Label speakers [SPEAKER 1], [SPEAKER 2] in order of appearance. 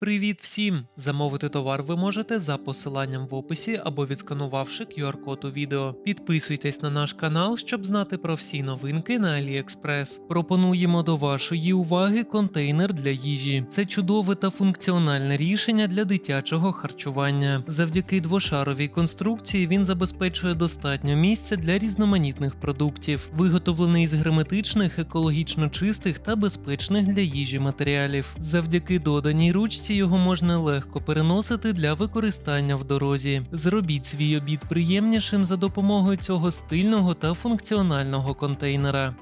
[SPEAKER 1] Привіт всім! Замовити товар ви можете за посиланням в описі або відсканувавши QR-код у відео. Підписуйтесь на наш канал, щоб знати про всі новинки на AliExpress. Пропонуємо до вашої уваги контейнер для їжі. Це чудове та функціональне рішення для дитячого харчування. Завдяки двошаровій конструкції він забезпечує достатньо місця для різноманітних продуктів, виготовлений з герметичних, екологічно чистих та безпечних для їжі матеріалів. Завдяки доданій ручці його можна легко переносити для використання в дорозі. Зробіть свій обід приємнішим за допомогою цього стильного та функціонального контейнера.